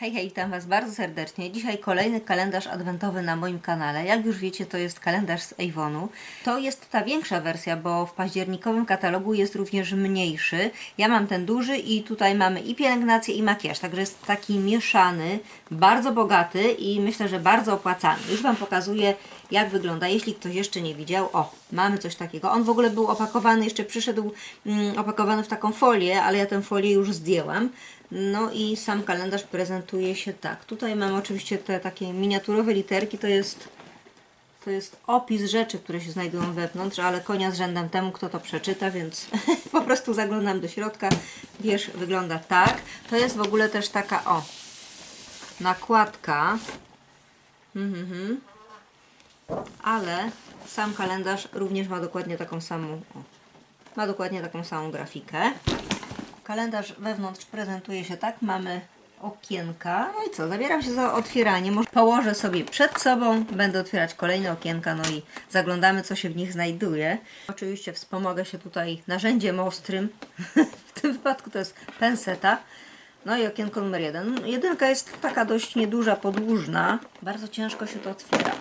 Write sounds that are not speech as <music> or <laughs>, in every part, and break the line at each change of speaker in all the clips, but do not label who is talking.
Hej, hej, witam Was bardzo serdecznie. Dzisiaj kolejny kalendarz adwentowy na moim kanale. Jak już wiecie, to jest kalendarz z Avonu. To jest ta większa wersja, bo w październikowym katalogu jest również mniejszy. Ja mam ten duży i tutaj mamy i pielęgnację i makijaż, także jest taki mieszany, bardzo bogaty i myślę, że bardzo opłacalny. Już Wam pokazuję, jak wygląda, jeśli ktoś jeszcze nie widział. O, mamy coś takiego. On w ogóle był opakowany, jeszcze przyszedł mm, opakowany w taką folię, ale ja tę folię już zdjęłam. No i sam kalendarz prezentuje się tak. Tutaj mam oczywiście te takie miniaturowe literki, to jest to jest opis rzeczy, które się znajdują wewnątrz, ale konia z rzędem temu, kto to przeczyta, więc <laughs> po prostu zaglądam do środka. Wiesz, wygląda tak. To jest w ogóle też taka, o, nakładka. Mhm, mhm. Ale sam kalendarz również ma dokładnie taką samą, o, ma dokładnie taką samą grafikę. Kalendarz wewnątrz prezentuje się tak. Mamy okienka. No i co? Zabieram się za otwieranie. Może położę sobie przed sobą, będę otwierać kolejne okienka, no i zaglądamy, co się w nich znajduje. Oczywiście wspomogę się tutaj narzędziem ostrym. <laughs> w tym wypadku to jest penseta. No i okienko numer jeden. Jedynka jest taka dość nieduża, podłużna. Bardzo ciężko się to otwiera.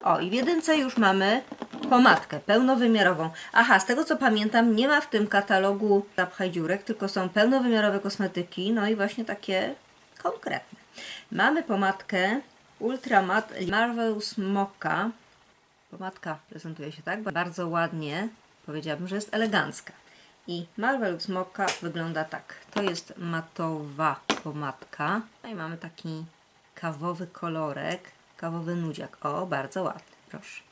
O, i w jedynce już mamy pomadkę pełnowymiarową. Aha, z tego co pamiętam, nie ma w tym katalogu zapchaj dziurek, tylko są pełnowymiarowe kosmetyki, no i właśnie takie konkretne. Mamy pomadkę Ultramat Marvelous Mocha. Pomadka prezentuje się tak, bardzo ładnie. Powiedziałabym, że jest elegancka. I Marvelous Mocha wygląda tak. To jest matowa pomadka. No i mamy taki kawowy kolorek, kawowy nudziak. O, bardzo ładny, proszę.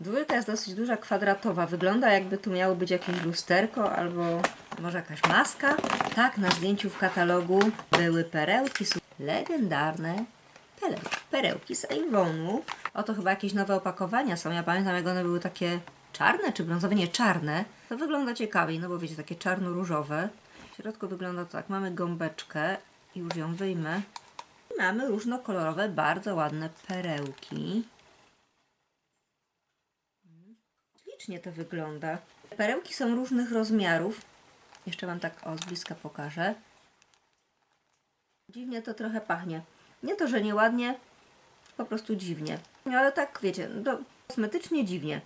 Dwójka jest dosyć duża, kwadratowa. Wygląda jakby tu miało być jakieś lusterko albo może jakaś maska. Tak, na zdjęciu w katalogu były perełki, legendarne perełki, z Avonu. Oto chyba jakieś nowe opakowania są. Ja pamiętam jak one były takie czarne czy brązowe, nie czarne. To wygląda ciekawiej, no bo wiecie, takie czarno-różowe. W środku wygląda to tak. Mamy gąbeczkę już ją wyjmę. I mamy różnokolorowe, bardzo ładne perełki. Ślicznie to wygląda. Perełki są różnych rozmiarów. Jeszcze Wam tak o z bliska pokażę. Dziwnie to trochę pachnie. Nie to, że nieładnie, po prostu dziwnie. Ale tak, wiecie, no, kosmetycznie dziwnie.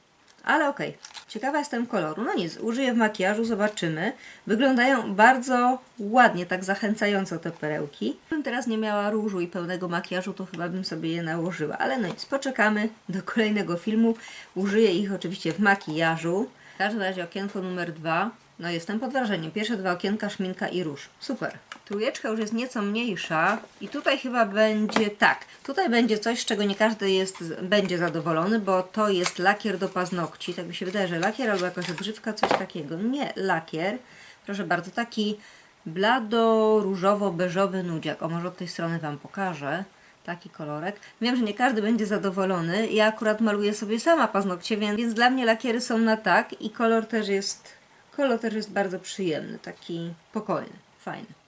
Ale okej. Ciekawa jestem koloru. No nic, użyję w makijażu, zobaczymy. Wyglądają bardzo ładnie, tak zachęcająco te perełki. Gdybym teraz nie miała różu i pełnego makijażu, to chyba bym sobie je nałożyła. Ale no nic, poczekamy do kolejnego filmu. Użyję ich oczywiście w makijażu. W każdym razie okienko numer dwa. No jestem pod wrażeniem. Pierwsze dwa okienka, szminka i róż. Super. Trójeczka już jest nieco mniejsza i tutaj chyba będzie tak. Tutaj będzie coś, z czego nie każdy jest, będzie zadowolony, bo to jest lakier do paznokci. Tak mi się wydaje, że lakier albo jakaś odżywka, coś takiego. Nie, lakier. Proszę bardzo, taki blado-różowo-beżowy nudziak. O, może od tej strony Wam pokażę. Taki kolorek. Wiem, że nie każdy będzie zadowolony. Ja akurat maluję sobie sama paznokcie, więc, więc dla mnie lakiery są na tak i kolor też jest, kolor też jest bardzo przyjemny, taki spokojny, fajny.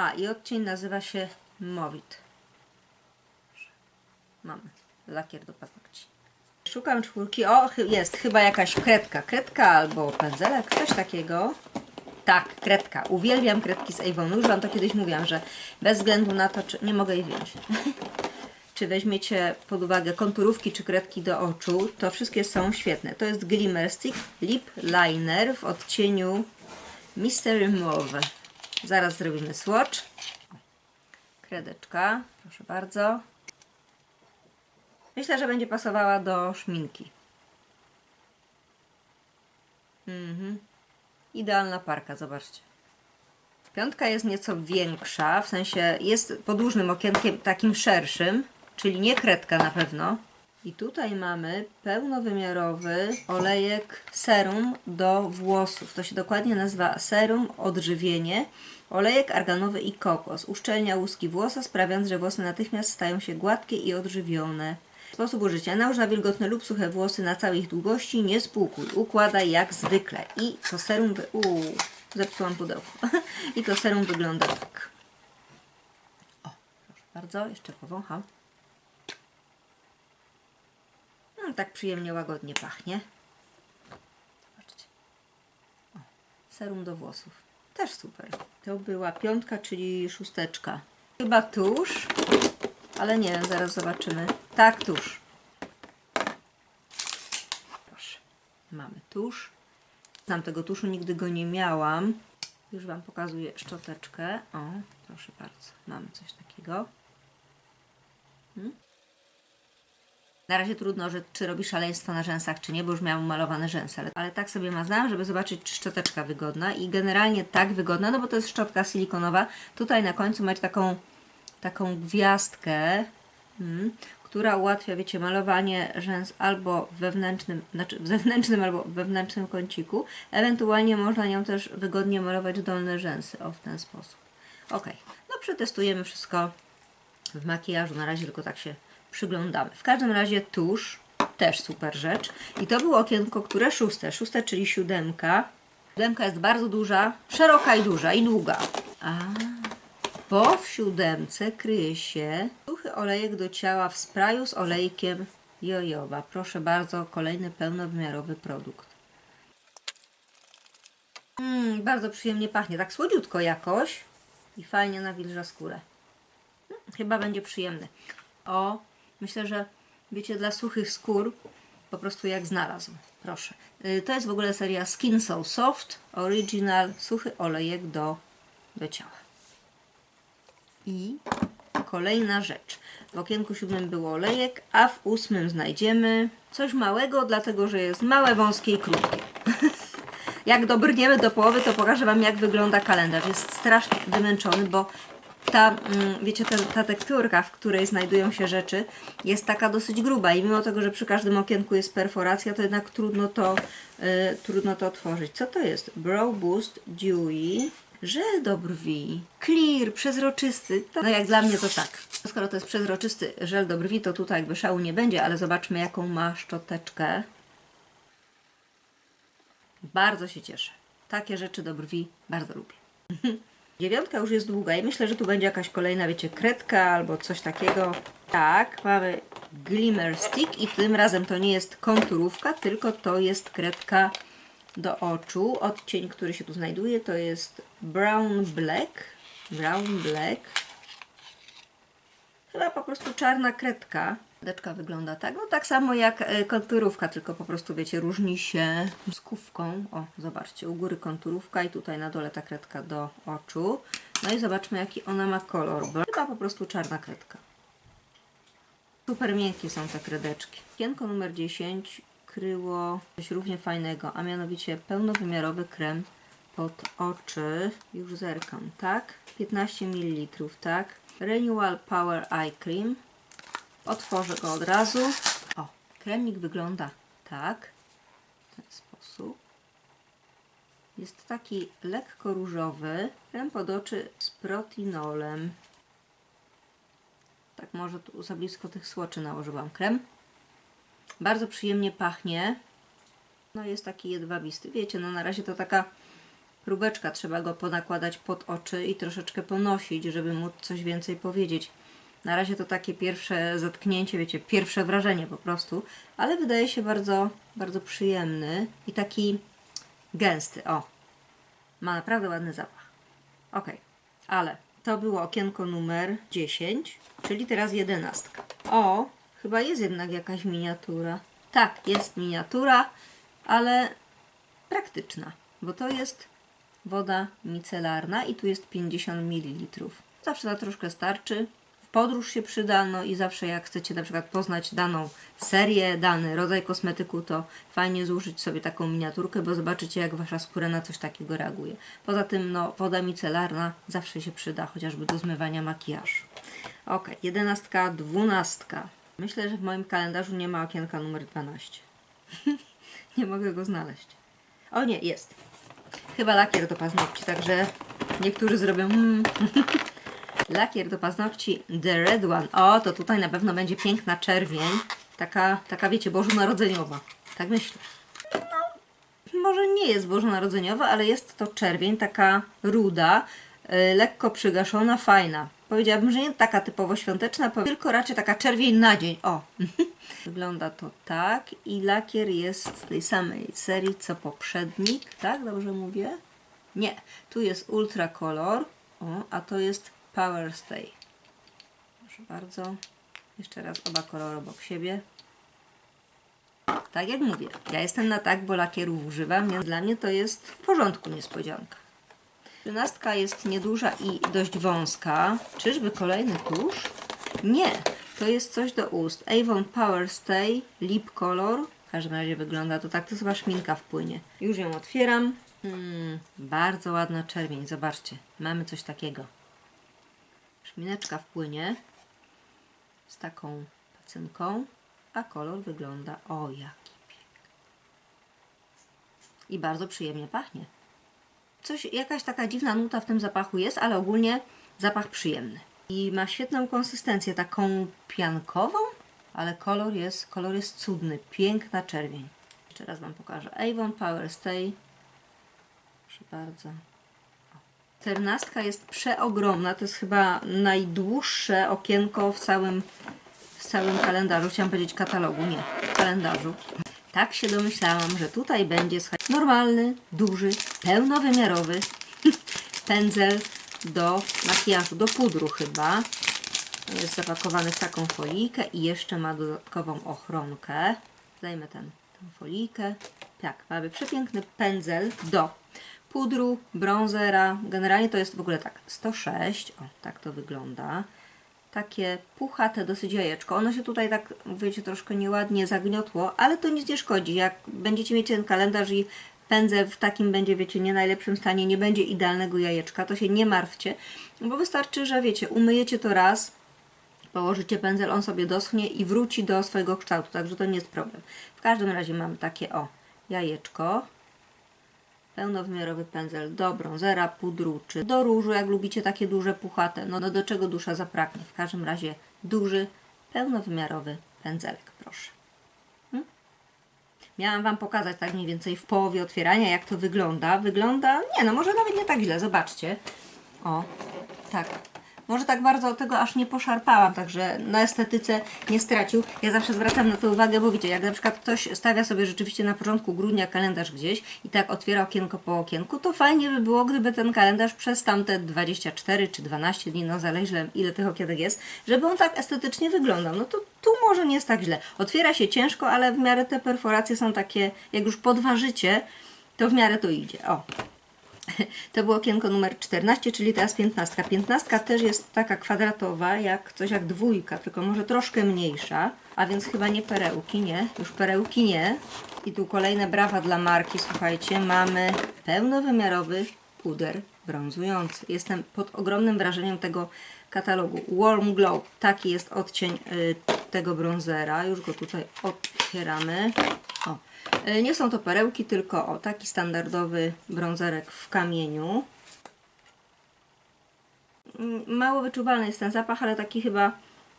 A, i odcień nazywa się Movit. Mamy lakier do paznokci. Szukam czwórki. O, jest chyba jakaś kredka. Kredka albo pędzelek, coś takiego. Tak, kredka. Uwielbiam kredki z Avonu. Już Wam to kiedyś mówiłam, że bez względu na to, czy nie mogę jej wziąć. <laughs> czy weźmiecie pod uwagę konturówki czy kredki do oczu, to wszystkie są świetne. To jest Glimmer Stick Lip Liner w odcieniu Mystery Mauve. Zaraz zrobimy swatch. Kredeczka, proszę bardzo. Myślę, że będzie pasowała do szminki. Mhm. Idealna parka, zobaczcie. Piątka jest nieco większa, w sensie jest podłużnym okienkiem takim szerszym, czyli nie kredka na pewno. I tutaj mamy pełnowymiarowy olejek serum do włosów. To się dokładnie nazywa serum odżywienie. Olejek arganowy i kokos. Uszczelnia łuski włosa, sprawiając, że włosy natychmiast stają się gładkie i odżywione. Sposób użycia. Nałóż na wilgotne lub suche włosy na całej ich długości. Nie spłukuj. Układaj jak zwykle. I to serum... Wy... Uuu, zepsułam pudełko. <laughs> I to serum wygląda tak. O, proszę bardzo. Jeszcze powącham. Tak przyjemnie, łagodnie pachnie. Zobaczcie. O, serum do włosów. Też super. To była piątka, czyli szósteczka. Chyba tusz, ale nie wiem, zaraz zobaczymy. Tak, tusz. Proszę. Mamy tusz. Znam tego tuszu, nigdy go nie miałam. Już Wam pokazuję szczoteczkę. O, proszę bardzo. Mamy coś takiego. Hmm? Na razie trudno, że czy robi szaleństwo na rzęsach, czy nie, bo już miałam malowane rzęsy, ale, ale tak sobie mazałam, żeby zobaczyć, czy szczoteczka wygodna i generalnie tak wygodna, no bo to jest szczotka silikonowa. Tutaj na końcu macie taką, taką gwiazdkę, mm, która ułatwia, wiecie, malowanie rzęs albo wewnętrznym, znaczy w zewnętrznym albo wewnętrznym kąciku. Ewentualnie można nią też wygodnie malować dolne rzęsy, o w ten sposób. Ok, no przetestujemy wszystko w makijażu. Na razie tylko tak się przyglądamy. W każdym razie tusz, też super rzecz. I to było okienko, które szóste. Szóste, czyli siódemka. Siódemka jest bardzo duża, szeroka i duża i długa. A, bo w siódemce kryje się suchy olejek do ciała w sprayu z olejkiem jojowa. Proszę bardzo, kolejny pełnowymiarowy produkt. Mm, bardzo przyjemnie pachnie, tak słodziutko jakoś i fajnie nawilża skórę. Mm, Chyba będzie przyjemny. O, myślę, że wiecie, dla suchych skór po prostu jak znalazł. Proszę. Y, To jest w ogóle seria Skin So Soft Original suchy olejek do, do ciała. I kolejna rzecz. W okienku siódmym był olejek, a w ósmym znajdziemy coś małego, dlatego że jest małe, wąskie i krótkie. <laughs> Jak dobrniemy do połowy, to pokażę Wam, jak wygląda kalendarz. Jest strasznie wymęczony, bo ta, mm, wiecie, ta, teksturka, w której znajdują się rzeczy, jest taka dosyć gruba i mimo tego, że przy każdym okienku jest perforacja, to jednak trudno to, y, trudno to otworzyć. Co to jest? Brow Boost Dewy. Żel do brwi. Clear, przezroczysty. No jak dla mnie to tak. Skoro to jest przezroczysty żel do brwi, to tutaj jakby szału nie będzie, ale zobaczmy jaką ma szczoteczkę. Bardzo się cieszę. Takie rzeczy do brwi bardzo lubię. <laughs> Dziewiątka już jest długa i myślę, że tu będzie jakaś kolejna, wiecie, kredka albo coś takiego. Tak, mamy Glimmer Stick i tym razem to nie jest konturówka, tylko to jest kredka do oczu. Odcień, który się tu znajduje, to jest Brown Black. Brown Black. Chyba po prostu czarna kredka. Kredeczka wygląda tak, no tak samo jak e, konturówka, tylko po prostu wiecie, różni się skówką. O, zobaczcie, u góry konturówka i tutaj na dole ta kredka do oczu. No i zobaczmy jaki ona ma kolor, bo chyba po prostu czarna kredka. Super miękkie są te kredeczki. Okienko numer 10 kryło coś równie fajnego, a mianowicie pełnowymiarowy krem pod oczy. Już zerkam, tak? 15 ml, tak? Renewal Power Eye Cream. Otworzę go od razu. O, kremik wygląda tak. W ten sposób. Jest taki lekko różowy. Krem pod oczy z protinolem. Tak może tu za blisko tych słoczy nałożyłam krem. Bardzo przyjemnie pachnie. No jest taki jedwabisty. Wiecie, no na razie to taka próbeczka. Trzeba go ponakładać pod oczy i troszeczkę ponosić, żeby móc coś więcej powiedzieć. Na razie to takie pierwsze zetknięcie, wiecie, pierwsze wrażenie po prostu, ale wydaje się bardzo, bardzo przyjemny i taki gęsty. O, ma naprawdę ładny zapach. Ok, ale to było okienko numer 10, czyli teraz jedenastka. O, chyba jest jednak jakaś miniatura. Tak, jest miniatura, ale praktyczna, bo to jest woda micelarna i tu jest 50 ml. Zawsze na troszkę starczy. Podróż się przyda, no i zawsze jak chcecie na przykład poznać daną serię, dany rodzaj kosmetyku, to fajnie zużyć sobie taką miniaturkę, bo zobaczycie jak Wasza skóra na coś takiego reaguje. Poza tym, no, woda micelarna zawsze się przyda, chociażby do zmywania makijażu. Ok, jedenastka, dwunastka. Myślę, że w moim kalendarzu nie ma okienka numer 12. <laughs> nie mogę go znaleźć. O nie, jest. Chyba lakier do paznokci, także niektórzy zrobią mm. <laughs> Lakier do paznokci The Red One. O, to tutaj na pewno będzie piękna czerwień. Taka, taka wiecie, bożonarodzeniowa. Tak myślę. No, może nie jest bożonarodzeniowa, ale jest to czerwień, taka ruda, y, lekko przygaszona, fajna. Powiedziałabym, że nie taka typowo świąteczna, tylko raczej taka czerwień na dzień. O! <laughs> Wygląda to tak i lakier jest z tej samej serii co poprzednik, tak? Dobrze mówię? Nie, tu jest Ultra Color, o, a to jest Power Stay. Proszę bardzo. Jeszcze raz oba kolory obok siebie. Tak jak mówię, ja jestem na tak, bo lakierów używam, więc dla mnie to jest w porządku niespodzianka. Trzynastka jest nieduża i dość wąska. Czyżby kolejny tusz? Nie, to jest coś do ust. Avon Power Stay Lip Color. W każdym razie wygląda to tak, to chyba szminka wpłynie. Już ją otwieram. Hmm, bardzo ładna czerwień, zobaczcie. Mamy coś takiego. Szmineczka wpłynie z taką pacynką, a kolor wygląda o jaki piękny. I bardzo przyjemnie pachnie. Coś, jakaś taka dziwna nuta w tym zapachu jest, ale ogólnie zapach przyjemny. I ma świetną konsystencję, taką piankową, ale kolor jest, kolor jest cudny, piękna czerwień. Jeszcze raz Wam pokażę. Avon Power Stay. Proszę bardzo. Czternastka jest przeogromna, to jest chyba najdłuższe okienko w całym, w całym kalendarzu. Chciałam powiedzieć katalogu, nie, kalendarzu. Tak się domyślałam, że tutaj będzie normalny, duży, pełnowymiarowy <laughs> pędzel do makijażu, do pudru chyba. Jest zapakowany w taką folijkę i jeszcze ma dodatkową ochronkę. Zdajmy ten, tę folijkę. Tak, mamy przepiękny pędzel do pudru, bronzera. Generalnie to jest w ogóle tak 106. O, tak to wygląda. Takie puchate dosyć jajeczko. Ono się tutaj tak, wiecie, troszkę nieładnie zagniotło, ale to nic nie szkodzi. Jak będziecie mieć ten kalendarz i pędzel w takim będzie, wiecie, nie najlepszym stanie, nie będzie idealnego jajeczka, to się nie martwcie, bo wystarczy, że wiecie, umyjecie to raz, położycie pędzel, on sobie doschnie i wróci do swojego kształtu, także to nie jest problem. W każdym razie mamy takie, o, jajeczko, pełnowymiarowy pędzel do brązera, pudru czy do różu, jak lubicie takie duże, puchate, no, no do czego dusza zapragnie. W każdym razie duży, pełnowymiarowy pędzelek, proszę. Hmm? Miałam Wam pokazać tak mniej więcej w połowie otwierania, jak to wygląda. Wygląda, nie no, może nawet nie tak źle, zobaczcie. O, tak. Może tak bardzo tego aż nie poszarpałam, także na estetyce nie stracił. Ja zawsze zwracam na to uwagę, bo wiecie, jak na przykład ktoś stawia sobie rzeczywiście na początku grudnia kalendarz gdzieś i tak otwiera okienko po okienku, to fajnie by było, gdyby ten kalendarz przez tamte 24 czy 12 dni, no zależy ile tych okienek jest, żeby on tak estetycznie wyglądał. No to tu może nie jest tak źle. Otwiera się ciężko, ale w miarę te perforacje są takie, jak już podważycie, to w miarę to idzie. O, <laughs> to było okienko numer 14, czyli teraz 15. 15 też jest taka kwadratowa, jak coś jak dwójka, tylko może troszkę mniejsza, a więc chyba nie perełki, nie, już perełki nie. I tu kolejne brawa dla marki, słuchajcie, mamy pełnowymiarowy puder brązujący. Jestem pod ogromnym wrażeniem tego katalogu. Warm Glow, taki jest odcień y, tego bronzera, już go tutaj otwieramy. Y, nie są to perełki, tylko o, taki standardowy brązerek w kamieniu. Mm, Mało wyczuwalny jest ten zapach, ale taki chyba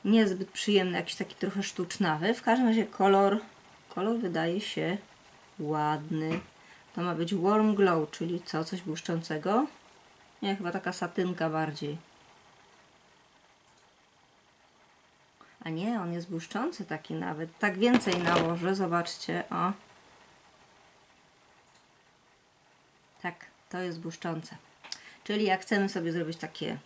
niezbyt przyjemny, jakiś taki trochę sztucznawy. W każdym razie kolor, kolor wydaje się ładny. To ma być warm glow, czyli co? Coś błyszczącego? Nie, chyba taka satynka bardziej. A nie, on jest błyszczący taki nawet. Tak więcej nałożę, zobaczcie, o. Tak, to jest błyszczące. Czyli jak chcemy sobie zrobić takie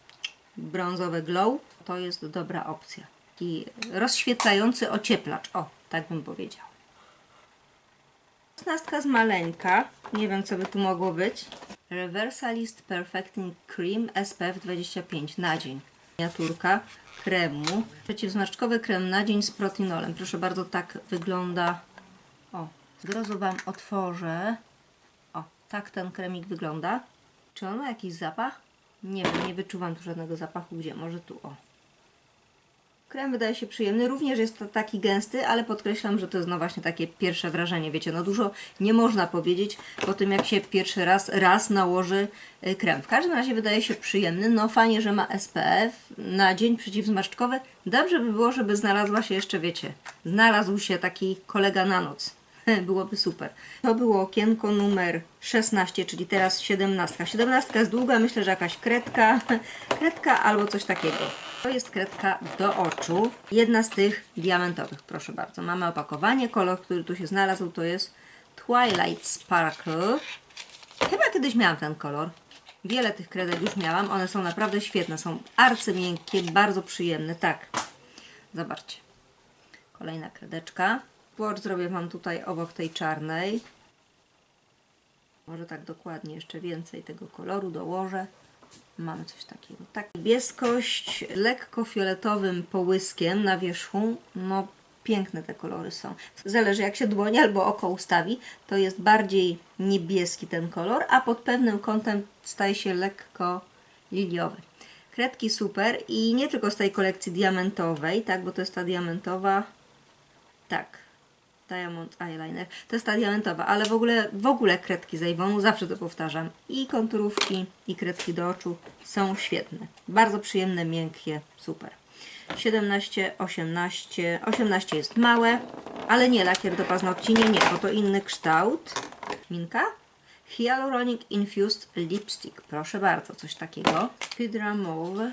brązowe glow, to jest dobra opcja. I rozświetlający ocieplacz, o, tak bym powiedział. Szesnastka z maleńka, nie wiem co by tu mogło być. Reversalist Perfecting Cream SPF 25 na dzień. Miniaturka kremu. Przeciwzmarszczkowy krem na dzień z protinolem. Proszę bardzo, tak wygląda. O, zgrozu Wam otworzę. Tak ten kremik wygląda. Czy on ma jakiś zapach? Nie wiem, nie wyczuwam tu żadnego zapachu. Gdzie? Może tu, o. Krem wydaje się przyjemny, również jest to taki gęsty, ale podkreślam, że to jest no właśnie takie pierwsze wrażenie. Wiecie, no dużo nie można powiedzieć po tym, jak się pierwszy raz, raz nałoży y, krem. W każdym razie wydaje się przyjemny. No fajnie, że ma SPF na dzień przeciwzmarszczkowy. Dobrze by było, żeby znalazła się jeszcze, wiecie, znalazł się taki kolega na noc. <laughs> Byłoby super. To było okienko numer 16, czyli teraz 17. 17 jest długa, myślę, że jakaś kredka, <laughs> kredka albo coś takiego. To jest kredka do oczu. Jedna z tych diamentowych, proszę bardzo. Mamy opakowanie. Kolor, który tu się znalazł, to jest Twilight Sparkle. Chyba kiedyś miałam ten kolor. Wiele tych kredek już miałam. One są naprawdę świetne. Są arcymiękkie, bardzo przyjemne. Tak. Zobaczcie. Kolejna kredeczka. Płocz zrobię Wam tutaj obok tej czarnej. Może tak dokładnie jeszcze więcej tego koloru dołożę. Mamy coś takiego. Tak, niebieskość lekko fioletowym połyskiem na wierzchu. No, piękne te kolory są. Zależy jak się dłoń albo oko ustawi, to jest bardziej niebieski ten kolor, a pod pewnym kątem staje się lekko liliowy. Kredki super i nie tylko z tej kolekcji diamentowej, tak, bo to jest ta diamentowa. Tak, Diamond Eyeliner. To jest ta diamentowa, ale w ogóle, w ogóle kredki z Avonu, zawsze to powtarzam. I konturówki, i kredki do oczu są świetne. Bardzo przyjemne, miękkie, super. 17, 18, 18 jest małe, ale nie lakier do paznokci, nie, nie, bo to inny kształt. Minka? Hyaluronic Infused Lipstick. Proszę bardzo, coś takiego. Hydra Mauve.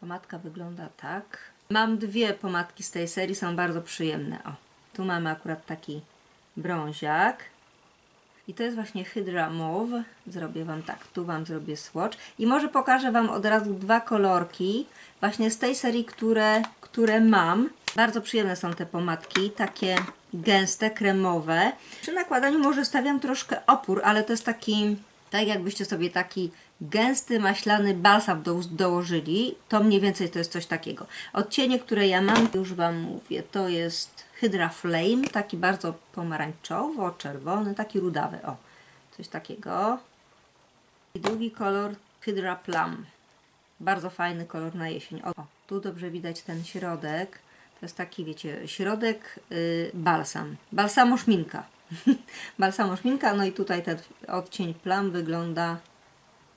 Pomadka wygląda tak. Mam dwie pomadki z tej serii, są bardzo przyjemne. O, tu mamy akurat taki brąziak. I to jest właśnie Hydra Mauve. Zrobię Wam tak, tu Wam zrobię swatch. I może pokażę Wam od razu dwa kolorki właśnie z tej serii, które, które mam. Bardzo przyjemne są te pomadki, takie gęste, kremowe. Przy nakładaniu może stawiam troszkę opór, ale to jest taki, tak jakbyście sobie taki gęsty, maślany balsam do ust dołożyli, to mniej więcej to jest coś takiego. Odcienie, które ja mam, już Wam mówię, to jest Hydra Flame, taki bardzo pomarańczowo-czerwony, taki rudawy, o, coś takiego. I drugi kolor Hydra Plum. Bardzo fajny kolor na jesień. O, tu dobrze widać ten środek. To jest taki, wiecie, środek y, balsam. Balsamo szminka. <laughs> Balsamo szminka, no i tutaj ten odcień plam wygląda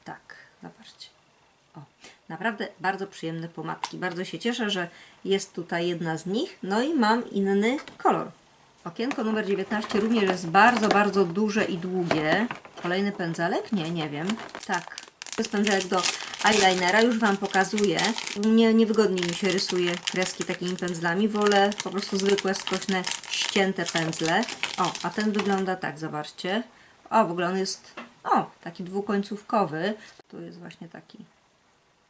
tak. Zobaczcie. Naprawdę bardzo przyjemne pomadki. Bardzo się cieszę, że jest tutaj jedna z nich. No i mam inny kolor. Okienko numer 19 również jest bardzo, bardzo duże i długie. Kolejny pędzelek? Nie, nie wiem. Tak, to jest pędzelek do eyelinera. Już Wam pokazuję. Nie, niewygodnie mi się rysuje kreski takimi pędzlami. Wolę po prostu zwykłe, skośne, ścięte pędzle. O, a ten wygląda tak, zobaczcie. O, w ogóle on jest, o, taki dwukońcówkowy. Tu jest właśnie taki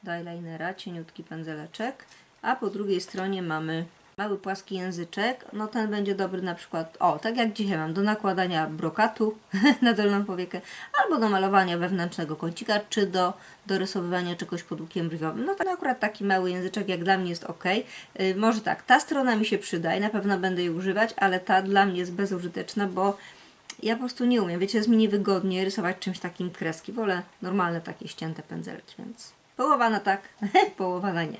do eyelinera, cieniutki pędzeleczek. A po drugiej stronie mamy mały płaski języczek. No ten będzie dobry na przykład, o, tak jak dzisiaj mam, do nakładania brokatu <laughs> na dolną powiekę, albo do malowania wewnętrznego kącika, czy do dorysowywania czegoś pod łukiem brwiowym. No to akurat taki mały języczek jak dla mnie jest ok. Yy, może tak, ta strona mi się przyda i na pewno będę jej używać, ale ta dla mnie jest bezużyteczna, bo ja po prostu nie umiem. Wiecie, jest mi niewygodnie rysować czymś takim kreski. Wolę normalne takie ścięte pędzelki, więc połowa na tak, <laughs> połowa na nie.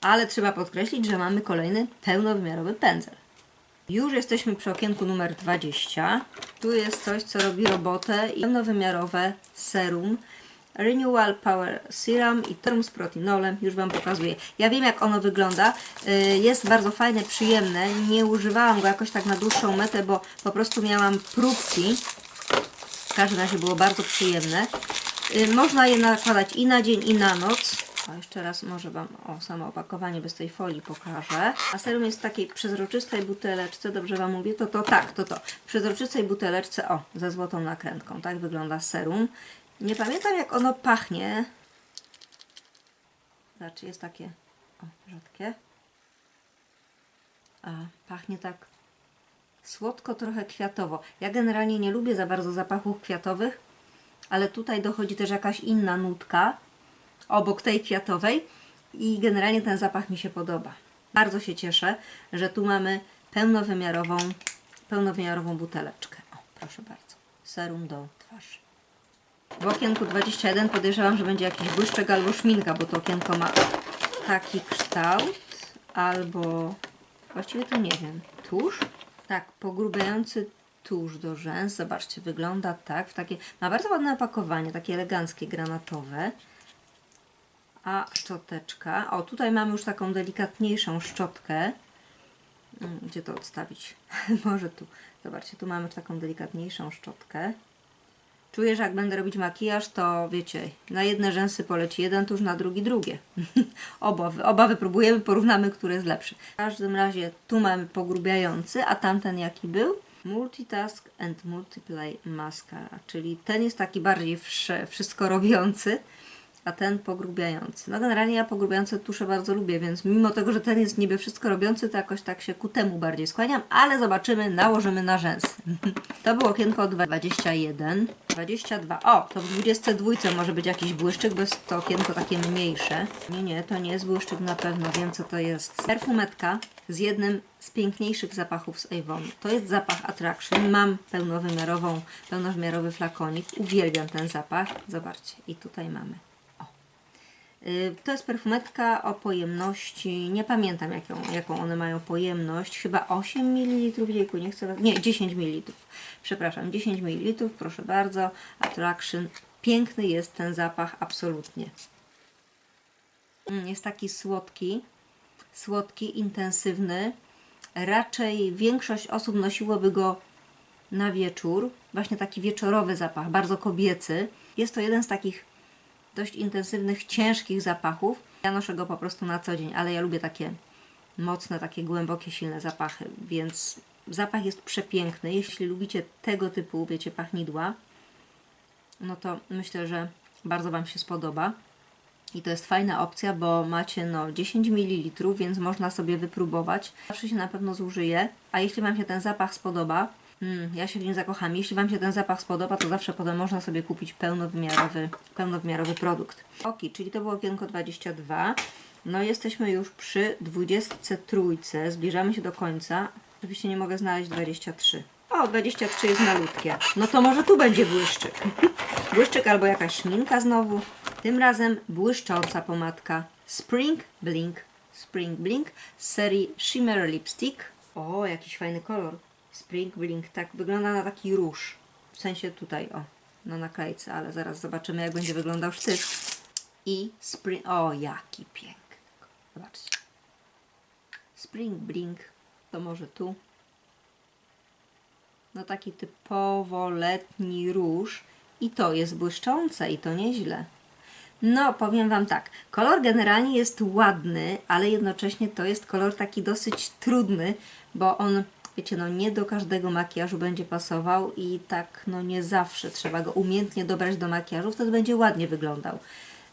Ale trzeba podkreślić, że mamy kolejny pełnowymiarowy pędzel. Już jesteśmy przy okienku numer 20. Tu jest coś, co robi robotę. Pełnowymiarowe serum Renewal Power Serum i serum z protinolem. Już Wam pokazuję. Ja wiem, jak ono wygląda. Yy, Jest bardzo fajne, przyjemne. Nie używałam go jakoś tak na dłuższą metę, bo po prostu miałam próbki. W każdym razie było bardzo przyjemne. Yy, Można je nakładać i na dzień, i na noc. A jeszcze raz może Wam o samo opakowanie bez tej folii pokażę. A serum jest w takiej przezroczystej buteleczce, dobrze Wam mówię? To to tak, to to. W przezroczystej buteleczce, o, ze złotą nakrętką. Tak wygląda serum. Nie pamiętam jak ono pachnie. Znaczy jest takie, o, rzadkie. A, pachnie tak słodko, trochę kwiatowo. Ja generalnie nie lubię za bardzo zapachów kwiatowych, ale tutaj dochodzi też jakaś inna nutka obok tej kwiatowej i generalnie ten zapach mi się podoba. Bardzo się cieszę, że tu mamy pełnowymiarową, pełnowymiarową buteleczkę. O, proszę bardzo. Serum do twarzy. W okienku 21 podejrzewam, że będzie jakiś błyszczek albo szminka, bo to okienko ma taki kształt, albo właściwie to nie wiem, tusz? Tak, pogrubiający tusz do rzęs. Zobaczcie, wygląda tak, w takie, ma bardzo ładne opakowanie, takie eleganckie, granatowe. A szczoteczka, o tutaj mamy już taką delikatniejszą szczotkę. Mm, Gdzie to odstawić? <laughs> Może tu. Zobaczcie, tu mamy taką delikatniejszą szczotkę. Czuję, że jak będę robić makijaż, to wiecie, na jedne rzęsy poleci jeden tuż, na drugi drugie. <laughs> oba, oba wypróbujemy, porównamy, który jest lepszy. W każdym razie tu mamy pogrubiający, a tamten jaki był? Multitask and Multiply Mascara, czyli ten jest taki bardziej wszystko robiący, a ten pogrubiający. No generalnie ja pogrubiające tusze bardzo lubię, więc mimo tego, że ten jest niby wszystko robiący, to jakoś tak się ku temu bardziej skłaniam, ale zobaczymy, nałożymy na rzęsy. <laughs> To było okienko 21, 22. O, to w 22 może być jakiś błyszczyk, bo jest to okienko takie mniejsze. Nie, nie, to nie jest błyszczyk na pewno, wiem co to jest. Perfumetka z jednym z piękniejszych zapachów z Avon. To jest zapach Attraction. Mam pełnowymiarową, pełnowymiarowy flakonik. Uwielbiam ten zapach. Zobaczcie, i tutaj mamy. Y, To jest perfumetka o pojemności, nie pamiętam jaką, jaką one mają pojemność, chyba 8 ml, jejku, nie chcę, nie, 10 ml, przepraszam, 10 ml, proszę bardzo, Attraction, piękny jest ten zapach, absolutnie. Mm, Jest taki słodki, słodki, intensywny, raczej większość osób nosiłoby go na wieczór, właśnie taki wieczorowy zapach, bardzo kobiecy. Jest to jeden z takich dość intensywnych, ciężkich zapachów. Ja noszę go po prostu na co dzień, ale ja lubię takie mocne, takie głębokie, silne zapachy, więc zapach jest przepiękny. Jeśli lubicie tego typu, wiecie, pachnidła, no to myślę, że bardzo Wam się spodoba. I to jest fajna opcja, bo macie no 10 ml, więc można sobie wypróbować. Zawsze się na pewno zużyje. A jeśli Wam się ten zapach spodoba, mm, ja się w nim zakocham. Jeśli Wam się ten zapach spodoba, to zawsze potem można sobie kupić pełnowymiarowy, pełnowymiarowy produkt. Ok, czyli to było okienko 22. No jesteśmy już przy 23. Zbliżamy się do końca. Oczywiście nie mogę znaleźć 23. O, 23 jest malutkie. No to może tu będzie błyszczyk. <laughs> błyszczyk albo jakaś szminka znowu. Tym razem błyszcząca pomadka Spring Blink. Spring Blink z serii Shimmer Lipstick. O, jakiś fajny kolor. Spring Blink, tak wygląda na taki róż. W sensie tutaj, o, na naklejce, ale zaraz zobaczymy jak będzie wyglądał sztyc. I Spring... O, jaki piękny. Zobaczcie. Spring Blink. To może tu. No taki typowo letni róż. I to jest błyszczące i to nieźle. No, powiem Wam tak. Kolor generalnie jest ładny, ale jednocześnie to jest kolor taki dosyć trudny, bo on, wiecie, no nie do każdego makijażu będzie pasował i tak, no nie zawsze trzeba go umiejętnie dobrać do makijażu, wtedy będzie ładnie wyglądał.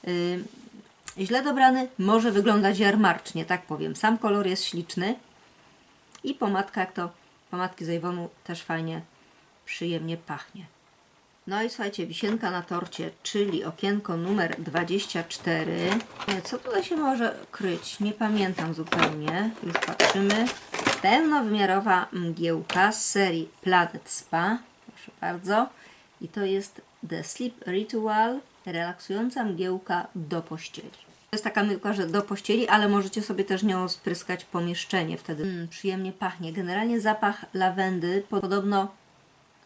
Yy, źle dobrany może wyglądać jarmarcznie, tak powiem. Sam kolor jest śliczny i pomadka, jak to pomadki z Avonu też fajnie, przyjemnie pachnie. No i słuchajcie, wisienka na torcie, czyli okienko numer 24. E, Co tutaj się może kryć? Nie pamiętam zupełnie. Już patrzymy. Pełnowymiarowa mgiełka z serii Planet Spa. Proszę bardzo. I to jest The Sleep Ritual, relaksująca mgiełka do pościeli. To jest taka mgiełka, że do pościeli, ale możecie sobie też nią spryskać pomieszczenie. Wtedy mm, przyjemnie pachnie. Generalnie zapach lawendy podobno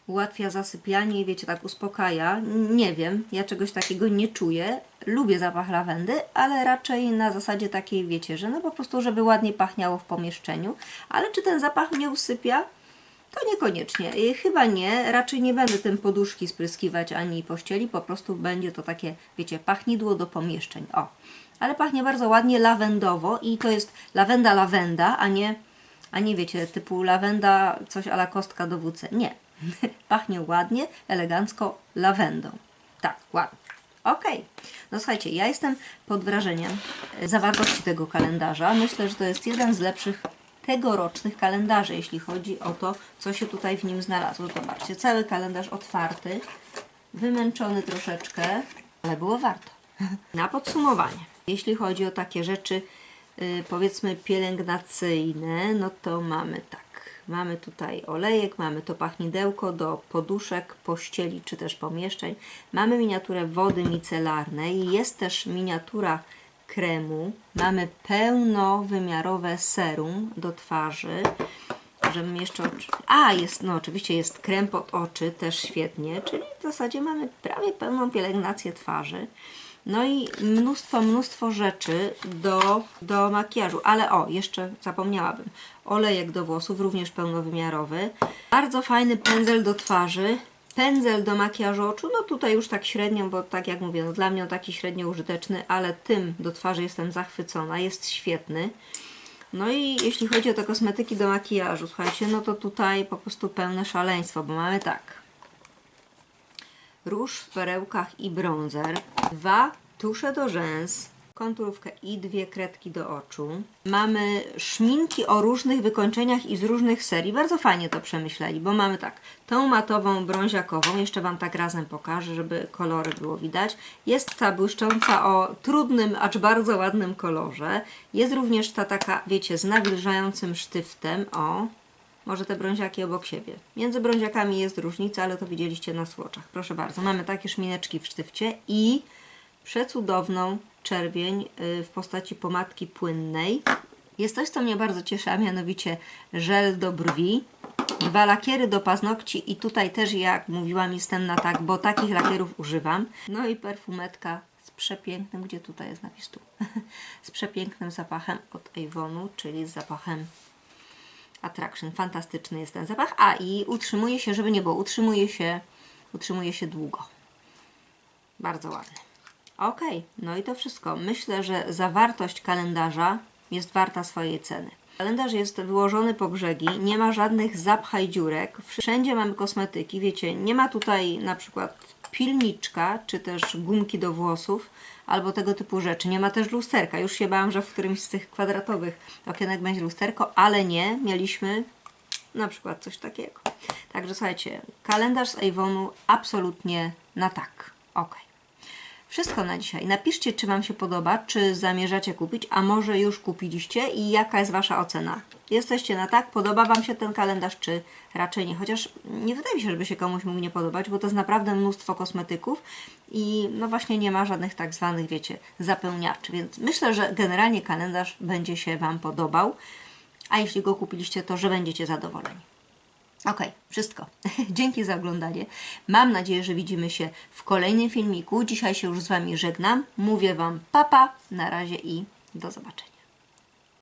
ułatwia zasypianie i wiecie, tak uspokaja. Nie wiem, ja czegoś takiego nie czuję. Lubię zapach lawendy, ale raczej na zasadzie takiej, wiecie, że no po prostu, żeby ładnie pachniało w pomieszczeniu. Ale czy ten zapach mnie usypia? To niekoniecznie. Chyba nie. Raczej nie będę tym poduszki spryskiwać ani pościeli. Po prostu będzie to takie, wiecie, pachnidło do pomieszczeń. O. Ale pachnie bardzo ładnie lawendowo i to jest lawenda lawenda, a nie, a nie wiecie, typu lawenda coś ala kostka do WC. Nie. <laughs> Pachnie ładnie, elegancko lawendą. Tak, ładnie. Okej. No słuchajcie, ja jestem pod wrażeniem e, zawartości tego kalendarza. Myślę, że to jest jeden z lepszych tegorocznych kalendarzy, jeśli chodzi o to, co się tutaj w nim znalazło. Zobaczcie, cały kalendarz otwarty, wymęczony troszeczkę, ale było warto. <laughs> Na podsumowanie, jeśli chodzi o takie rzeczy, y, powiedzmy pielęgnacyjne, no to mamy tak. Mamy tutaj olejek, mamy to pachnidełko do poduszek, pościeli czy też pomieszczeń. Mamy miniaturę wody micelarnej, jest też miniatura kremu. Mamy pełnowymiarowe serum do twarzy. Żebym jeszcze. A, jest, no oczywiście jest krem pod oczy, też świetnie, czyli w zasadzie mamy prawie pełną pielęgnację twarzy. No i mnóstwo, mnóstwo rzeczy do, do makijażu. Ale o, jeszcze zapomniałabym. Olejek do włosów, również pełnowymiarowy. Bardzo fajny pędzel do twarzy. Pędzel do makijażu oczu, no tutaj już tak średnio, bo tak jak mówię, no dla mnie on taki średnio użyteczny, ale tym do twarzy jestem zachwycona, jest świetny. No i jeśli chodzi o te kosmetyki do makijażu, słuchajcie, no to tutaj po prostu pełne szaleństwo, bo mamy tak. Róż w perełkach i bronzer, dwa tusze do rzęs, konturówkę i dwie kredki do oczu. Mamy szminki o różnych wykończeniach i z różnych serii. Bardzo fajnie to przemyśleli, bo mamy tak, tą matową brąziakową, jeszcze Wam tak razem pokażę, żeby kolory było widać. Jest ta błyszcząca o trudnym, acz bardzo ładnym kolorze. Jest również ta taka, wiecie, z nawilżającym sztyftem, o, może te brąziaki obok siebie. Między brąziakami jest różnica, ale to widzieliście na swatchach. Proszę bardzo, mamy takie szmineczki w sztywcie i przecudowną czerwień y, w postaci pomadki płynnej. Jest coś, co mnie bardzo cieszy, a mianowicie żel do brwi, dwa lakiery do paznokci i tutaj też, jak mówiłam, jestem na tak, bo takich lakierów używam. No i perfumetka z przepięknym, gdzie tutaj jest napis tu, <laughs> z przepięknym zapachem od Avonu, czyli z zapachem Attraction. Fantastyczny jest ten zapach. A i utrzymuje się, żeby nie było, utrzymuje się, utrzymuje się długo. Bardzo ładny. Ok, no i to wszystko. Myślę, że zawartość kalendarza jest warta swojej ceny. Kalendarz jest wyłożony po brzegi, nie ma żadnych zapchaj dziurek, wszędzie mamy kosmetyki, wiecie, nie ma tutaj na przykład pilniczka, czy też gumki do włosów, albo tego typu rzeczy. Nie ma też lusterka. Już się bałam, że w którymś z tych kwadratowych okienek będzie lusterko, ale nie, mieliśmy na przykład coś takiego. Także słuchajcie, kalendarz z Avonu absolutnie na tak. Ok. Wszystko na dzisiaj. Napiszcie, czy Wam się podoba, czy zamierzacie kupić, a może już kupiliście i jaka jest Wasza ocena. Jesteście na tak? Podoba Wam się ten kalendarz, czy raczej nie? Chociaż nie wydaje mi się, żeby się komuś mógł nie podobać, bo to jest naprawdę mnóstwo kosmetyków i no właśnie nie ma żadnych tak zwanych, wiecie, zapełniaczy. Więc myślę, że generalnie kalendarz będzie się Wam podobał, a jeśli go kupiliście, to że będziecie zadowoleni. Ok, wszystko. <laughs> Dzięki za oglądanie. Mam nadzieję, że widzimy się w kolejnym filmiku. Dzisiaj się już z Wami żegnam. Mówię Wam papa, na razie i do zobaczenia.